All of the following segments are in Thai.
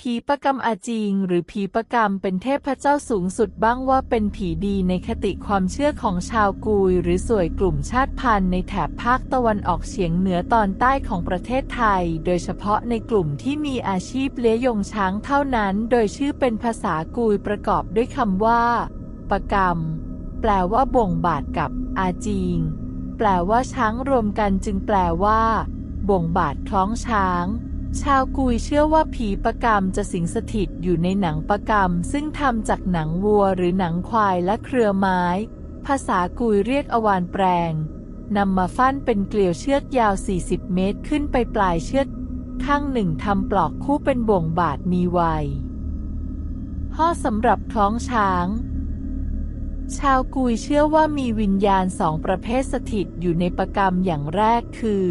ผีประกรรมอาจีงหรือผีประกรรมเป็นเทพเจ้าสูงสุดบ้างว่าเป็นผีดีในคติความเชื่อของชาวกุยหรือส่วยกลุ่มชาติพันธุ์ในแถบภาคตะวันออกเฉียงเหนือตอนใต้ของประเทศไทย โดยเฉพาะในกลุ่มที่มีอาชีพเลี้ยยงช้างเท่านั้น โดยชื่อเป็นภาษากุยประกอบด้วยคำว่า ประกรรม แปลว่าบ่งบาทกับ อาจีงแปลว่าช้างรวมกันจึงแปลว่า บ่งบาทคล้องช้าง ชาวกุยเชื่อว่าผีประกรรมจะสิงสถิตอยู่ในหนังประกรรม ซึ่งทำจากหนังวัวหรือหนังควายและเครือไม้ ภาษากุยเรียกอวานแปลงนำมาฟั่นเป็นเกลียวเชือกยาว 40 เมตรขึ้นไปปลายเชือก ข้างหนึ่งทำปลอกคู่เป็นบ่วงบาทมีไวห่อสำหรับคล้องช้าง ชาวกุยเชื่อว่ามีวิญญาณสองประเภทสถิตอยู่ในประกรรมอย่างแรกคือ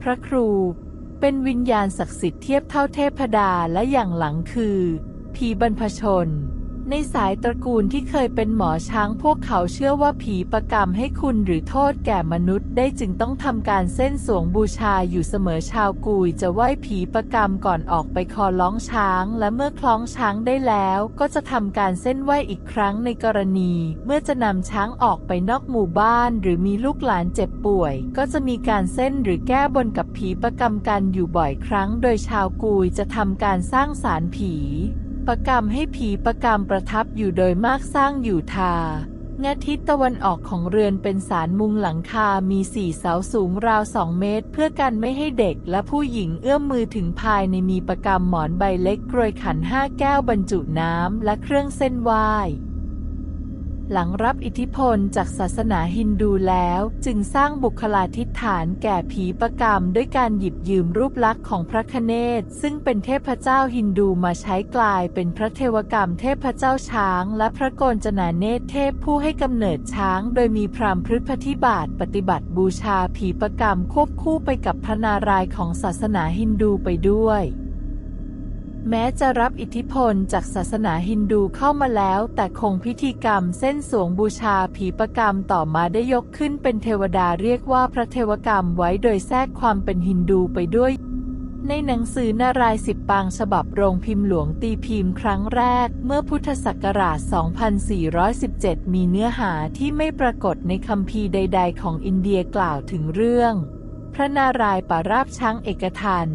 พระครู เป็นวิญญาณศักดิ์สิทธิ์เทียบเท่าเทพดาและอย่างหลังคือ ผีบรรพชน ในสายตระกูลที่เคยเป็นหมอช้างพวกเขาเชื่อว่าผีประกรรมให้คุณหรือโทษแก่มนุษย์ได้จึงต้องทำการเส้นสวงบูชาอยู่เสมอชาวกุยจะไหว้ผีประกรรมก่อนออกไปคอล้องช้าง และเมื่อคล้องช้างได้แล้วก็จะทำการเส้นไหว้อีกครั้งในกรณี เมื่อจะนำช้างออกไปนอกหมู่บ้าน หรือมีลูกหลานเจ็บป่วย ก็จะมีการเส้นหรือแก้บนกับผีประกรรมกันอยู่บ่อยครั้ง โดยชาวกุยจะทำการสร้างศาลผี ประกรรมให้ผีประกรรมประทับอยู่โดยมากสร้างอยู่ทางาทิศตะวันออกของเรือนเป็นสารมุงหลังคา มีสี่เสาสูงราวสองเมตร เพื่อกันไม่ให้เด็กและผู้หญิงเอื้อมมือถึงภายในมีประกรรมหมอนใบเล็กกรวยขันห้าแก้วบรรจุน้ำและเครื่องเส้นไหว้ หลังรับอิทธิพลจากศาสนาฮินดูแล้ว จึงสร้างบุคลาธิฐานแก่ผีประกรรม ด้วยการหยิบยืมรูปลักษณ์ของพระคเนศซึ่งเป็นเทพเจ้าฮินดูมาใช้กลายเป็นพระเทวกรรมเทพเจ้าช้าง และพระโกนจนาเนตเทพผู้ให้กำเนิดช้าง โดยมีพรามพฤทธิบาทปฏิบัติบูชาผีประกรรมควบคู่ไปกับพระนารายณ์ของศาสนาฮินดูไปด้วย แม้จะรับอิทธิพลจากศาสนาฮินดูเข้ามาแล้ว แต่คงพิธีกรรมเส้นสวงบูชาผีประกรรมต่อมาได้ยกขึ้นเป็นเทวดาเรียกว่าพระเทวกรรมไว้โดยแทรกความเป็นฮินดูไปด้วย ในหนังสือนารายสิบปางฉบับโรงพิมพ์หลวงตีพิมพ์ครั้งแรก เมื่อพุทธศักราช 2417 มีเนื้อหาที่ไม่ปรากฏในคัมภีร์ใด ๆ ของอินเดียกล่าวถึงเรื่อง พระนารายปาราบช้างเอกทัน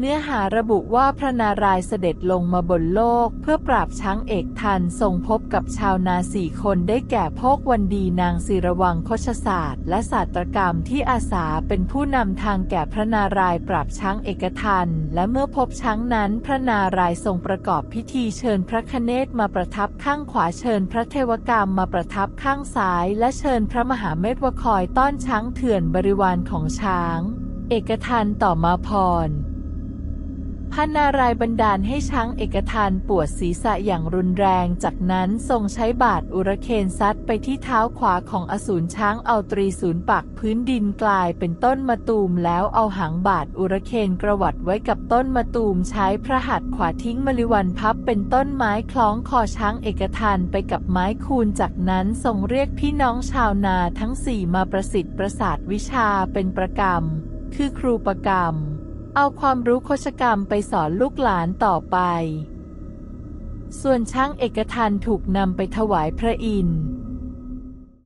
เนื้อหาระบุว่าพระนารายณ์เสด็จลงมาบนโลก เพื่อปราบช้างเอกทันทรงพบกับชาวนาสี่คนได้แก่พกวันดีนางศิรวังโคชศาสตร์ และศาสตรกรรมที่อาสาเป็นผู้นำทางแก่พระนารายณ์ปราบช้างเอกทันและเมื่อพบช้างนั้นพระนารายณ์ทรงประกอบพิธีเชิญพระคเนศมาประทับข้างขวาเชิญพระเทวกรรมมาประทับข้างซ้าย และเชิญพระมหาเมธวคอยต้อนช้างเถื่อนบริวารของช้าง เอกทันต่อมาพร พระนารายบันดาลให้ช้างเอกทานปวดศีรษะอย่างรุนแรง จากนั้นทรงใช้บาทอุรเคนซัดไปที่เท้าขวาของอสูรช้างเอาตรีศูนย์ปักพื้นดินกลายเป็นต้นมะตูมแล้วเอาหางบาทอุรเคนกระวัดไว้กับต้นมะตูมใช้พระหัตถ์ขวาทิ้งมริวันพับเป็นต้นไม้คล้องคอช้างเอกทานไปกับไม้คูนจากนั้นทรงเรียกพี่น้องชาวนาทั้งสี่มาประสิทธิ์ประสาทวิชาเป็นประกรรม คือครูประกรรม เอาความรู้โคชกรรมไปสอนลูกหลานต่อไป ส่วนช้างเอกทันถูกนำไปถวายพระอินทร์